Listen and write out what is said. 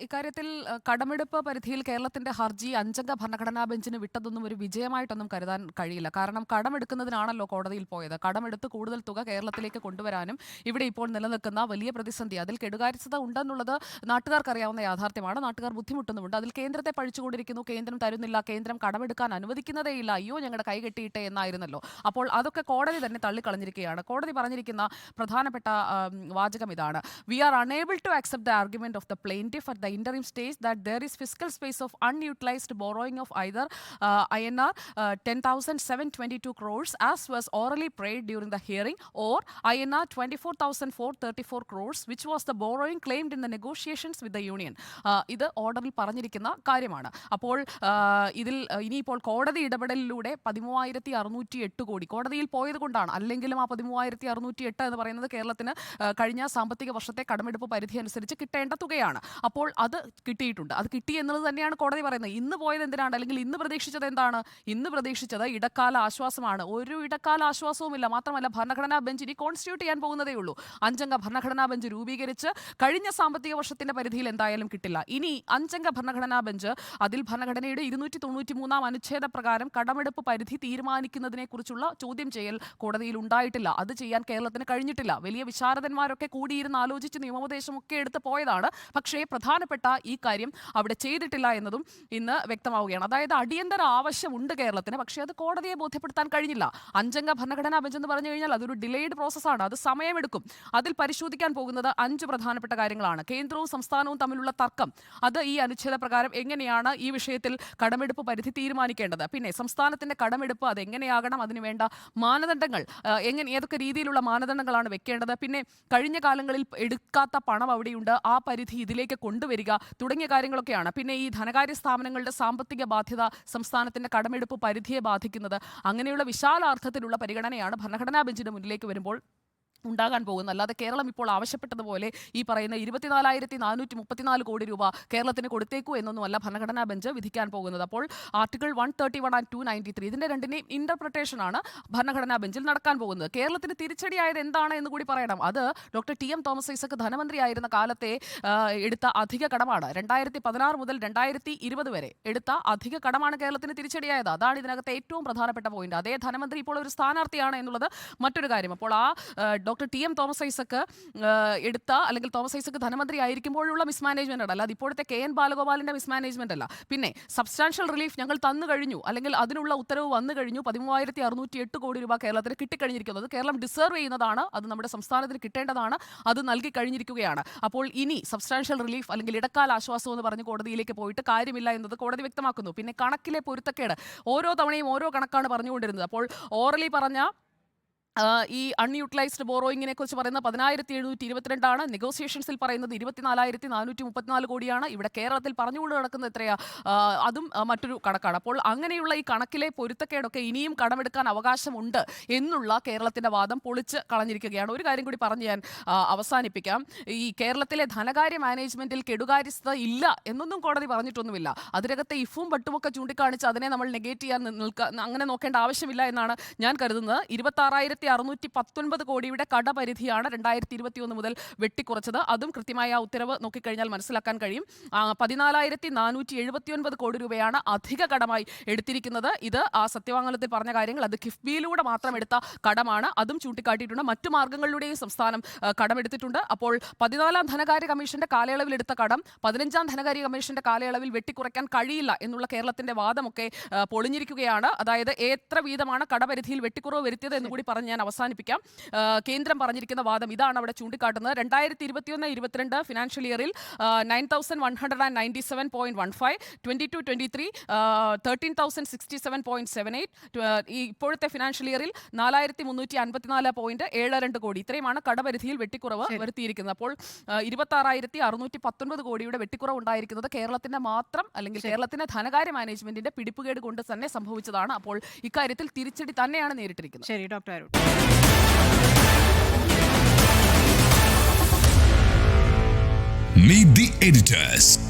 ഇക്കാര്യത്തിൽ കടമെടുപ്പ് പരിധിയിൽ കേരളത്തിന്റെ ഹർജി അഞ്ചംഗ ഭരണഘടനാ ബെഞ്ചിന് വിട്ടതൊന്നും ഒരു വിജയമായിട്ടൊന്നും കരുതാൻ കഴിയില്ല. കാരണം കടമെടുക്കുന്നതിനാണല്ലോ കോടതിയിൽ പോയത്. കടമെടുത്ത് കൂടുതൽ തുക കേരളത്തിലേക്ക് കൊണ്ടുവരാനും ഇവിടെ ഇപ്പോൾ നിലനിൽക്കുന്ന വലിയ പ്രതിസന്ധി. അതിൽ കെടുകാര്യസ്ഥത ഉണ്ടെന്നുള്ളത് നാട്ടുകാർക്ക് അറിയാവുന്ന യാഥാർത്ഥ്യമാണ്. നാട്ടുകാർ ബുദ്ധിമുട്ടുന്നുമുണ്ട്. അതിൽ കേന്ദ്രത്തെ പഴിച്ചുകൊണ്ടിരിക്കുന്നു. കേന്ദ്രം തരുന്നില്ല. കേന്ദ്രം കടമെടുക്കാൻ അനുവദിക്കുന്നതേയില്ല. അയ്യോ ഞങ്ങളുടെ കൈ കെട്ടിയിട്ടേ എന്നായിരുന്നല്ലോ. അപ്പോൾ അതൊക്കെ കോടതി തന്നെ തള്ളിക്കളഞ്ഞിരിക്കുകയാണ്. കോടതി പറഞ്ഞിരിക്കുന്ന പ്രധാനപ്പെട്ട വാചകം ഇതാണ്. We are unable to accept the argument of the plaintiff for the interim stage that there is fiscal space of unutilized borrowing of either uh, INR uh, 10,722 crores as was orally prayed during the hearing or INR 24,434 crores which was the borrowing claimed in the negotiations with the union. Uh, ഇത് ഓർഡറിൽ പറഞ്ഞിരിക്കുന്ന കാര്യമാണ് അപ്പോൾ uh, ഇതിൽ uh, ഇനിയിപ്പോൾ കോടതി ഇടപെടലിലൂടെ പതിമൂവായിരത്തി അറുന്നൂറ്റി എട്ട് കോടി കോടതിയിൽ പോയത് കൊണ്ടാണ് അല്ലെങ്കിലും ആ പതിമൂവായിരത്തി അറുന്നൂറ്റി എട്ട് എന്ന് പറയുന്നത് കേരളത്തിന് uh, കഴിഞ്ഞ സാമ്പത്തിക വർഷത്തെ കടമെടുപ്പ് പരിധി അനുസരിച്ച് കിട്ടേണ്ട തുകയാണ് അപ്പോൾ അത് കിട്ടിയിട്ടുണ്ട്. അത് കിട്ടി എന്നുള്ളത് തന്നെയാണ് കോടതി പറയുന്നത്. ഇന്ന് പോയത് എന്തിനാണ്? അല്ലെങ്കിൽ ഇന്ന് പ്രതീക്ഷിച്ചത് എന്താണ്? ഇന്ന് പ്രതീക്ഷിച്ചത് ഇടക്കാല ആശ്വാസമാണ്. ഒരു ഇടക്കാല ആശ്വാസവുമില്ല. മാത്രമല്ല ഭരണഘടനാ ബെഞ്ച് ഇനി കോൺസ്റ്റിറ്റ്യൂട്ട് ചെയ്യാൻ പോകുന്നതേ ഉള്ളൂ. അഞ്ചംഗ ഭരണഘടനാ ബെഞ്ച് രൂപീകരിച്ച് കഴിഞ്ഞ സാമ്പത്തിക വർഷത്തിന്റെ പരിധിയിൽ എന്തായാലും കിട്ടില്ല. ഇനി അഞ്ചംഗ ഭരണഘടനാ ബെഞ്ച് അതിൽ ഭരണഘടനയുടെ ഇരുന്നൂറ്റി തൊണ്ണൂറ്റി മൂന്നാം അനുച്ഛേദ പ്രകാരം കടമെടുപ്പ് പരിധി തീരുമാനിക്കുന്നതിനെ കുറിച്ചുള്ള ചോദ്യം ചെയ്യൽ കോടതിയിൽ ഉണ്ടായിട്ടില്ല. അത് ചെയ്യാൻ കേരളത്തിന് കഴിഞ്ഞിട്ടില്ല. വലിയ വിശാരദന്മാരൊക്കെ കൂടിയിരുന്ന് ആലോചിച്ച് നിയമോപദേശമൊക്കെ എടുത്ത് പോയതാണ്. പക്ഷേ പ്രധാനപ്പെട്ട ഈ കാര്യം അവിടെ ചെയ്തിട്ടില്ല എന്നതും ഇന്ന് വ്യക്തമാവുകയാണ്. അതായത് അടിയന്തര ആവശ്യമുണ്ട് കേരളത്തിന് പക്ഷേ അത് കോടതിയെ ബോധ്യപ്പെടുത്താൻ കഴിഞ്ഞില്ല. അഞ്ചംഗ ഭരണഘടനാ ബെഞ്ച് എന്ന് പറഞ്ഞു കഴിഞ്ഞാൽ അതൊരു ഡിലേഡ് പ്രോസസ്സാണ് അത് സമയമെടുക്കും. അതിൽ പരിശോധിക്കാൻ പോകുന്നത് അഞ്ച് പ്രധാനപ്പെട്ട കാര്യങ്ങളാണ്. കേന്ദ്രവും സംസ്ഥാനവും തമ്മിലുള്ള തർക്കം. അത് ഈ അനുച്ഛേദ പ്രകാരം എങ്ങനെയാണ് ഈ വിഷയത്തിൽ കടമെടുപ്പ് പരിധി തീരുമാനിക്കേണ്ടത്? പിന്നെ സംസ്ഥാനത്തിന്റെ കടമെടുപ്പ് അത് എങ്ങനെയാകണം അതിന് വേണ്ട മാനദണ്ഡങ്ങൾ എങ്ങനെ ഏതൊക്കെ രീതിയിലുള്ള മാനദണ്ഡങ്ങളാണ് വെക്കേണ്ടത്? പിന്നെ കഴിഞ്ഞ കാലങ്ങളിൽ എടുക്കാത്ത പണം അവിടെയുണ്ട്. ആ പരിധി ഇതിലേക്ക് കൊണ്ടുവരിക തുടങ്ങിയ കാര്യങ്ങളൊക്കെയാണ്. പിന്നെ ഈ ധനകാര്യ സ്ഥാപനങ്ങളുടെ സാമ്പത്തിക ബാധ്യത സംസ്ഥാനത്തിന്റെ കടമെടുപ്പ് പരിധിയെ ബാധിക്കുന്നത് അങ്ങനെയുള്ള വിശാലാർത്ഥത്തിലുള്ള പരിഗണനയാണ് ഭരണഘടനാ ബെഞ്ചിന്റെ മുന്നിലേക്ക് വരുമ്പോൾ ഉണ്ടാകാൻ പോകുന്നത്. അല്ലാതെ കേരളം ഇപ്പോൾ ആവശ്യപ്പെട്ടതുപോലെ ഈ പറയുന്ന ഇരുപത്തിനാലായിരത്തി നാനൂറ്റി മുപ്പത്തിനാല് കോടി രൂപ കേരളത്തിന് കൊടുത്തേക്കൂ എന്നൊന്നുമല്ല ഭരണഘടനാ ബെഞ്ച് വിധിക്കാൻ പോകുന്നത്. അപ്പോൾ article one thirty one and two ninety three ഇതിന്റെ രണ്ടിനെയും ഇന്റർപ്രിട്ടേഷനാണ് ഭരണഘടനാ ബെഞ്ചിൽ നടക്കാൻ പോകുന്നത്. കേരളത്തിന് തിരിച്ചടിയായത് എന്താണ് എന്ന് കൂടി പറയണം. അത് doctor T M Thomas Isaac ധനമന്ത്രിയായിരുന്ന കാലത്തെ എടുത്ത അധിക കടമാണ്. രണ്ടായിരത്തി പതിനാറ് മുതൽ രണ്ടായിരത്തി ഇരുപത് വരെ എടുത്ത അധിക കടമാണ് കേരളത്തിന് തിരിച്ചടിയായത്. അതാണ് ഇതിനകത്തെ ഏറ്റവും പ്രധാനപ്പെട്ട പോയിന്റ്. അതേ ധനമന്ത്രി ഇപ്പോൾ ഒരു സ്ഥാനാർത്ഥിയാണ് എന്നുള്ളത് മറ്റൊരു കാര്യം. അപ്പോൾ ആ ആ, doctor T M Thomas Isaac എടുത്ത അല്ലെങ്കിൽ തോമസ് ഐസക്ക് ധനമന്ത്രി ആയിരിക്കുമ്പോഴുള്ള മിസ്മാനേജ്മെന്റ് അല്ല. അല്ലാതെ ഇപ്പോഴത്തെ കെ എൻ ബാലഗോപാലിന്റെ മിസ്മാനേജ്മെന്റ് അല്ല. പിന്നെ സബ്സ്റ്റാൻഷ്യൽ റിലീഫ് ഞങ്ങൾ തന്നു കഴിഞ്ഞു. അല്ലെങ്കിൽ അതിനുള്ള ഉത്തരവ് വന്നു കഴിഞ്ഞു. പതിമൂവായിരത്തി അറുന്നൂറ്റി എട്ട് കോടി രൂപ കേരളത്തിന് കിട്ടിക്കഴിഞ്ഞിരിക്കുന്നത് കേരളം ഡിസേർവ് ചെയ്യുന്നതാണ്. അത് നമ്മുടെ സംസ്ഥാനത്തിന് കിട്ടേണ്ടതാണ്. അത് നൽകി കഴിഞ്ഞിരിക്കുകയാണ്. അപ്പോൾ ഇനി സബ്സ്റ്റാൻഷ്യൽ റിലീഫ് അല്ലെങ്കിൽ ഇടക്കാല ആശ്വാസം എന്ന് പറഞ്ഞ് കോടതിയിലേക്ക് പോയിട്ട് കാര്യമില്ല എന്നത് കോടതി വ്യക്തമാക്കുന്നു. പിന്നെ കണക്കിലെ പൊരുത്തക്കേട്. ഓരോ തവണയും ഓരോ കണക്കാണ് പറഞ്ഞുകൊണ്ടിരുന്നത്. അപ്പോൾ ഓറലി പറഞ്ഞ ഈ അൺയൂട്ടിലൈസ്ഡ് ബോറോയിങ്ങിനെ കുറിച്ച് പറയുന്നത് പതിനായിരത്തി എഴുന്നൂറ്റി ഇരുപത്തിരണ്ടാണ് നെഗോസിയേഷൻസിൽ പറയുന്നത് ഇരുപത്തിനാലായിരത്തി നാനൂറ്റി മുപ്പത്തിനാല് കോടിയാണ്. ഇവിടെ കേരളത്തിൽ പറഞ്ഞുകൊണ്ട് നടക്കുന്നത് എത്രയാ അതും മറ്റൊരു കണക്കാണ്. അപ്പോൾ അങ്ങനെയുള്ള ഈ കണക്കിലെ പൊരുത്തക്കേടൊക്കെ ഇനിയും കടമെടുക്കാൻ അവകാശമുണ്ട് എന്നുള്ള കേരളത്തിന്റെ വാദം പൊളിച്ച് കളഞ്ഞിരിക്കുകയാണ്. ഒരു കാര്യം കൂടി പറഞ്ഞ് ഞാൻ അവസാനിപ്പിക്കാം. ഈ കേരളത്തിലെ ധനകാര്യ മാനേജ്മെന്റിൽ കെടുകാര്യസ്ഥത ഇല്ല എന്നൊന്നും കോടതി പറഞ്ഞിട്ടൊന്നുമില്ല. അതിനകത്തെ ഇഫും ബട്ടുമൊക്കെ ചൂണ്ടിക്കാണിച്ച് അതിനെ നമ്മൾ നെഗേറ്റ് ചെയ്യാൻ നിൽക്കുക നിൽക്ക അങ്ങനെ നോക്കേണ്ട ആവശ്യമില്ല എന്നാണ് ഞാൻ കരുതുന്നത്. ഇരുപത്തി ആറായിരത്തി അറുന്നൂറ്റി പത്തൊൻപത് കോടിയുടെ കടപരിധിയാണ് രണ്ടായിരത്തി ഇരുപത്തി ഒന്ന് മുതൽ വെട്ടിക്കുറച്ചത്. അതും കൃത്യമായ ആ ഉത്തരവ് നോക്കിക്കഴിഞ്ഞാൽ മനസ്സിലാക്കാൻ കഴിയും. പതിനാലായിരത്തി നാനൂറ്റി എഴുപത്തി ഒൻപത് കോടി രൂപയാണ് അധിക കടമായി എടുത്തിരിക്കുന്നത്. ഇത് ആ സത്യവാങ്മൂലത്തിൽ പറഞ്ഞ കാര്യങ്ങൾ അത് കിഫ്ബിയിലൂടെ മാത്രം എടുത്ത കടമാണ്. അതും ചൂണ്ടിക്കാട്ടിയിട്ടുണ്ട്. മറ്റു മാർഗങ്ങളിലൂടെയും സംസ്ഥാനം കടമെടുത്തിട്ടുണ്ട്. അപ്പോൾ പതിനാലാം ധനകാര്യ കമ്മീഷന്റെ കാലയളവിൽ എടുത്ത കടം പതിനഞ്ചാം ധനകാര്യ കമ്മീഷന്റെ കാലയളവിൽ വെട്ടിക്കുറയ്ക്കാൻ കഴിയില്ല എന്നുള്ള കേരളത്തിന്റെ വാദമൊക്കെ പൊളിഞ്ഞിരിക്കുകയാണ്. അതായത് എത്ര വീതമാണ് കടപരിധിയിൽ വെട്ടിക്കുറവ് വരുത്തിയത് എന്ന് കൂടി പറഞ്ഞ് ഞാൻ അവസാനിപ്പിക്കാം. കേന്ദ്രം പറഞ്ഞിരിക്കുന്ന വാദം ഇതാണ് അവിടെ ചൂണ്ടിക്കാട്ടുന്നത്. രണ്ടായിരത്തി ഇരുപത്തിയൊന്ന് ഇരുപത്തിരണ്ട് ഫിനാൻഷ്യൽ ഇയറിൽ nine thousand one hundred and ninety seven point one five twenty two twenty three thirteen thousand sixty seven point seven eight ഈ ഇപ്പോഴത്തെ ഫിനാൻഷ്യൽ ഇയറിൽ നാലായിരത്തി മുന്നൂറ്റി അൻപത്തിനാല് പോയിന്റ് ഏഴ് രണ്ട് കോടി. ഇത്രയുമാണ് കടപരിധിയിൽ വെട്ടിക്കുറവ് വരുത്തിയിരിക്കുന്നത്. അപ്പോൾ ഇരുപത്തി ആറായിരത്തി അറുന്നൂറ്റി പത്തൊൻപത് കോടിയുടെ വെട്ടിക്കുറവ് ഉണ്ടായിരിക്കുന്നത് കേരളത്തിന്റെ മാത്രം അല്ലെങ്കിൽ കേരളത്തിന്റെ ധനകാര്യ മാനേജ്മെന്റിന്റെ പിടിപ്പുകേട് കൊണ്ട് തന്നെ സംഭവിച്ചതാണ്. അപ്പോൾ ഇക്കാര്യത്തിൽ തിരിച്ചടി തന്നെയാണ് നേരിട്ടിരിക്കുന്നത്. ശരി doctor Arun. Meet the editors.